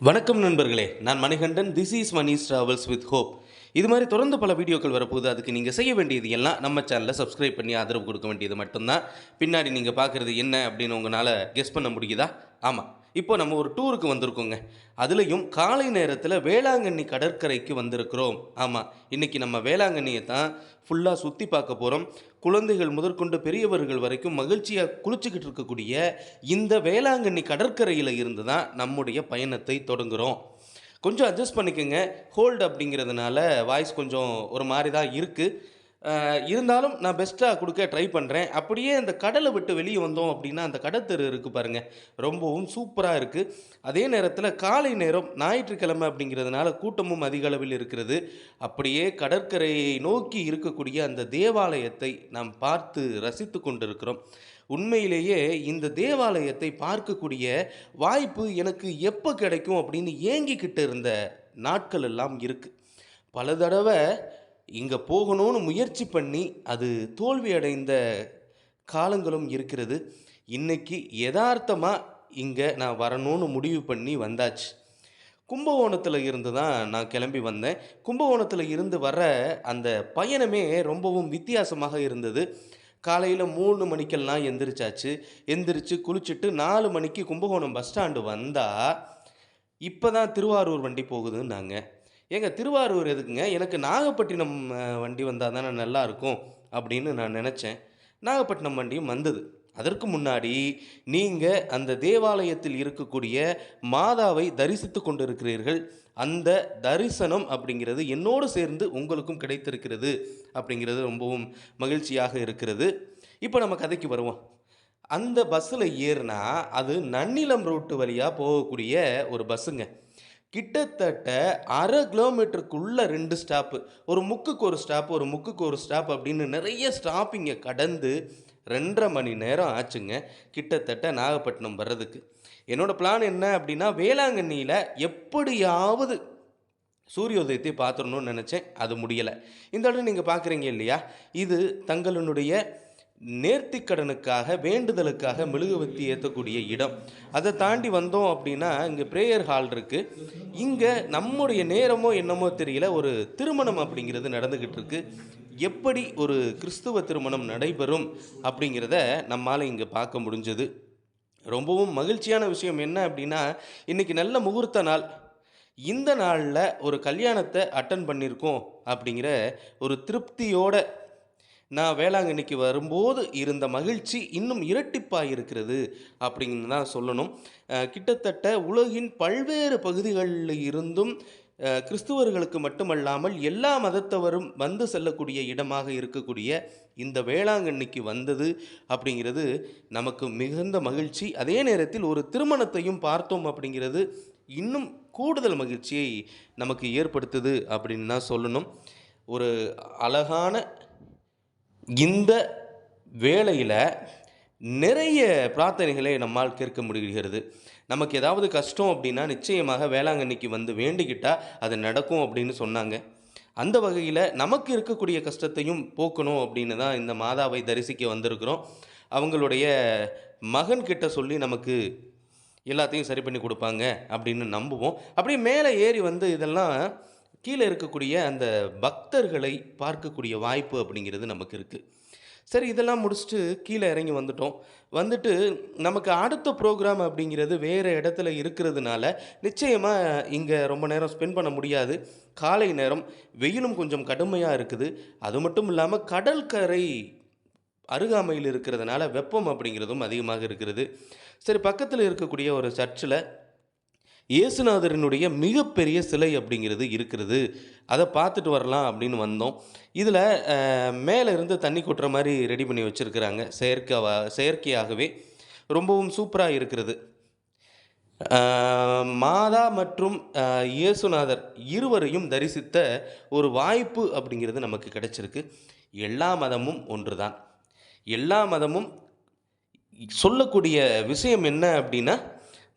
வணக்கம் நண்பர்களே நான் Manikandan. This is Mani's travels with hope இது மாதிரி தொடர்ந்து பல வீடியோக்கள் வரப்போகுது. அதுக்கு நீங்கள் செய்ய வேண்டியது எல்லாம் நம்ம சேனலை சப்ஸ்கிரைப் பண்ணி ஆதரவு கொடுக்க வேண்டியது மட்டும்தான். பின்னாடி நீங்கள் பார்க்குறது என்ன அப்படின்னு உங்களால் கெஸ் பண்ண முடியுதா? ஆமாம் இப்போ நம்ம ஒரு டூருக்கு வந்திருக்கோங்க. அதுலேயும் காலை நேரத்தில் வேளாங்கண்ணி கடற்கரைக்கு வந்திருக்கிறோம். ஆமாம் இன்றைக்கி நம்ம வேளாங்கண்ணியை தான் ஃபுல்லாக சுற்றி பார்க்க போகிறோம் குழந்தைகள் முதற்கொண்டு பெரியவர்கள் வரைக்கும் மகிழ்ச்சியாக குளிச்சுக்கிட்டு இருக்கக்கூடிய இந்த வேளாங்கண்ணி கடற்கரையில் இருந்து தான் நம்முடைய பயணத்தை தொடங்குகிறோம் கொஞ்சம் அட்ஜஸ்ட் பண்ணிக்கோங்க. ஹோல்டு அப்படிங்கிறதுனால வாய்ஸ் கொஞ்சம் ஒரு மாதிரி தான் இருக்குது இருந்தாலும் நான் பெஸ்ட்டாக கொடுக்க ட்ரை பண்ணுறேன் அப்படியே அந்த கடலை விட்டு வெளியே வந்தோம் அப்படின்னா அந்த கடத்தெரு இருக்குது பாருங்கள் ரொம்பவும் சூப்பராக இருக்குது அதே நேரத்தில் காலை நேரம் ஞாயிற்றுக்கிழமை அப்படிங்கிறதுனால கூட்டமும் அதிக அளவில் இருக்கிறது. அப்படியே கடற்கரையை நோக்கி இருக்கக்கூடிய அந்த தேவாலயத்தை நாம் பார்த்து ரசித்து கொண்டிருக்கிறோம். உண்மையிலேயே இந்த தேவாலயத்தை பார்க்கக்கூடிய வாய்ப்பு எனக்கு எப்போ கிடைக்கும் அப்படின்னு ஏங்கிக்கிட்டு இருந்த நாட்கள் எல்லாம் இருக்குது பல தடவை இங்கே போகணும்னு முயற்சி பண்ணி அது தோல்வி அடைந்த காலங்களும் இருக்கிறது. இன்னைக்கு யதார்த்தமாக இங்கே நான் வரணும்னு முடிவு பண்ணி வந்தாச்சு. கும்பகோணத்தில் இருந்து தான் நான் கிளம்பி வந்தேன். கும்பகோணத்தில் இருந்து வர அந்த பயணமே ரொம்பவும் வித்தியாசமாக இருந்தது. காலையில் மூணு மணிக்கெல்லாம் எந்திரிச்சாச்சு. எந்திரிச்சு குளிச்சுட்டு நாலு மணிக்கு கும்பகோணம் பஸ் ஸ்டாண்டு வந்தால் இப்போ தான் திருவாரூர் வண்டி போகுதுன்னாங்க. ஏங்க திருவாரூர் எதுக்குங்க? எனக்கு நாகப்பட்டினம் வண்டி வந்தால் தானே நல்லா இருக்கும் அப்படின்னு நான் நினச்சேன். நாகப்பட்டினம் வண்டியும் வந்தது. அதற்கு முன்னாடி நீங்கள் அந்த தேவாலயத்தில் இருக்கக்கூடிய மாதாவை தரிசித்து கொண்டிருக்கிறீர்கள். அந்த தரிசனம் அப்படிங்கிறது என்னோடு சேர்ந்து உங்களுக்கும் கிடைத்திருக்கிறது அப்படிங்கிறது ரொம்பவும் மகிழ்ச்சியாக இருக்கிறது. இப்போ நம்ம கதைக்கு வருவோம். அந்த பஸ்ஸில் ஏறினா அது நன்னிலம் ரோட்டு வழியாக போகக்கூடிய ஒரு பஸ்ஸுங்க. கிட்டத்தட்ட அரை கிலோமீட்டருக்குள்ளே ரெண்டு ஸ்டாப்பு ஒரு முக்குக்கு ஒரு ஸ்டாப் ஒரு முக்குக்கு ஒரு ஸ்டாப் அப்படின்னு நிறைய ஸ்டாப்பிங்கை கடந்து ரெண்டரை மணி நேரம் ஆச்சுங்க கிட்டத்தட்ட நாகப்பட்டினம் வர்றதுக்கு. என்னோடய பிளான் என்ன அப்படின்னா வேளாங்கண்ணியில் எப்படியாவது சூரியோதயத்தை பார்த்துடணும்னு நினச்சேன். அது முடியலை. இந்த இடம் நீங்கள் பார்க்குறீங்க இல்லையா? இது தங்களுடைய நேர்த்திக்கடனுக்காக வேண்டுதலுக்காக மெழுகுவத்தி ஏற்றக்கூடிய இடம். அதை தாண்டி வந்தோம் அப்படின்னா இங்கே ப்ரேயர் ஹால் இருக்குது இங்கே நம்முடைய நேரமோ என்னமோ தெரியல ஒரு திருமணம் அப்படிங்கிறது நடந்துக்கிட்டு இருக்கு. எப்படி ஒரு கிறிஸ்துவ திருமணம் நடைபெறும் அப்படிங்கிறத நம்மால் இங்கே பார்க்க முடிஞ்சது. ரொம்பவும் மகிழ்ச்சியான விஷயம் என்ன அப்படின்னா இன்றைக்கி நல்ல முகூர்த்த நாள். இந்த நாளில் ஒரு கல்யாணத்தை அட்டன் பண்ணியிருக்கோம் அப்படிங்கிற ஒரு திருப்தியோட நான் வேளாங்கண்ணிக்கு வரும்போது இருந்த மகிழ்ச்சி இன்னும் இரட்டிப்பாக இருக்கிறது அப்படின்னு தான் சொல்லணும். கிட்டத்தட்ட உலகின் பல்வேறு பகுதிகளில் இருந்தும் கிறிஸ்துவர்களுக்கு மட்டுமல்லாமல் எல்லா மதத்தவரும் வந்து செல்லக்கூடிய இடமாக இருக்கக்கூடிய இந்த வேளாங்கண்ணிக்கு வந்தது அப்படிங்கிறது நமக்கு மிகுந்த மகிழ்ச்சி. அதே நேரத்தில் ஒரு திருமணத்தையும் பார்த்தோம் அப்படிங்கிறது இன்னும் கூடுதல் மகிழ்ச்சியை நமக்கு ஏற்படுத்துது அப்படின்னு தான் சொல்லணும். ஒரு அழகான இந்த வேளையில் நிறைய பிரார்த்தனைகளை நம்மால் கேட்க முடிகிறது. நமக்கு ஏதாவது கஷ்டம் அப்படின்னா நிச்சயமாக வேளாங்கண்ணிக்கு வந்து வேண்டிக்கிட்டால் அது நடக்கும் அப்படின்னு சொன்னாங்க. அந்த வகையில் நமக்கு இருக்கக்கூடிய கஷ்டத்தையும் போக்கணும் அப்படின்னு தான் இந்த மாதாவை தரிசிக்க வந்திருக்கிறோம். அவங்களுடைய மகன்கிட்ட சொல்லி நமக்கு எல்லாத்தையும் சரி பண்ணி கொடுப்பாங்க அப்படின்னு நம்புவோம். அப்படியே மேலே ஏறி வந்து இதெல்லாம் கீழே இருக்கக்கூடிய அந்த பக்தர்களை பார்க்கக்கூடிய வாய்ப்பு அப்படிங்கிறது நமக்கு இருக்குது சரி இதெல்லாம் முடிச்சுட்டு கீழே இறங்கி வந்துட்டோம். வந்துட்டு நமக்கு அடுத்த ப்ரோக்ராம் அப்படிங்கிறது வேறு இடத்துல இருக்கிறதுனால நிச்சயமாக இங்கே ரொம்ப நேரம் ஸ்பெண்ட் பண்ண முடியாது. காலை நேரம் வெயிலும் கொஞ்சம் கடுமையாக இருக்குது. அது மட்டும் இல்லாமல் கடற்கரை அருகாமையில் இருக்கிறதுனால வெப்பம் அப்படிங்கிறதும் அதிகமாக இருக்கிறது. சரி பக்கத்தில் இருக்கக்கூடிய ஒரு சர்ச்சில் இயேசுநாதரனுடைய மிகப்பெரிய சிலை அப்படிங்கிறது இருக்கிறது. அதை பார்த்துட்டு வரலாம் அப்படின்னு வந்தோம். இதில் மேலே இருந்து தண்ணி கொட்டுற மாதிரி ரெடி பண்ணி வச்சுருக்கிறாங்க. செயற்கைவா செயற்கையாகவே. ரொம்பவும் சூப்பராக இருக்கிறது. மாதா மற்றும் இயேசுநாதர் இருவரையும் தரிசித்த ஒரு வாய்ப்பு அப்படிங்கிறது நமக்கு கிடைச்சிருக்கு. எல்லா மதமும் ஒன்றுதான். எல்லா மதமும் சொல்லக்கூடிய விஷயம் என்ன அப்படின்னா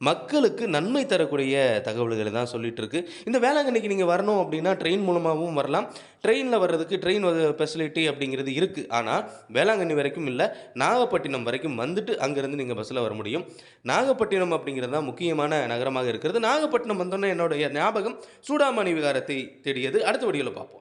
மக்களுக்கு நன்மை தரக்கூடிய தகவல்களை தான் சொல்லிட்டு இருக்கு இந்த வேளாங்கண்ணிக்கு நீங்கள் வரணும் அப்படின்னா ட்ரெயின் மூலமாகவும் வரலாம். ட்ரெயினில் வர்றதுக்கு ட்ரெயின் ஃபெசிலிட்டி அப்படிங்கிறது இருக்குது ஆனால் வேளாங்கண்ணி வரைக்கும் இல்லை. நாகப்பட்டினம் வரைக்கும் வந்துட்டு அங்கேருந்து நீங்கள் பஸ்ஸில் வர முடியும். நாகப்பட்டினம் அப்படிங்கிறது தான் முக்கியமான நகரமாக இருக்கிறது. நாகப்பட்டினம் வந்தோன்னே என்னுடைய ஞாபகம் சூடாமணி விகாரத்தை தேடியது. அடுத்த வடிவில் பார்ப்போம்.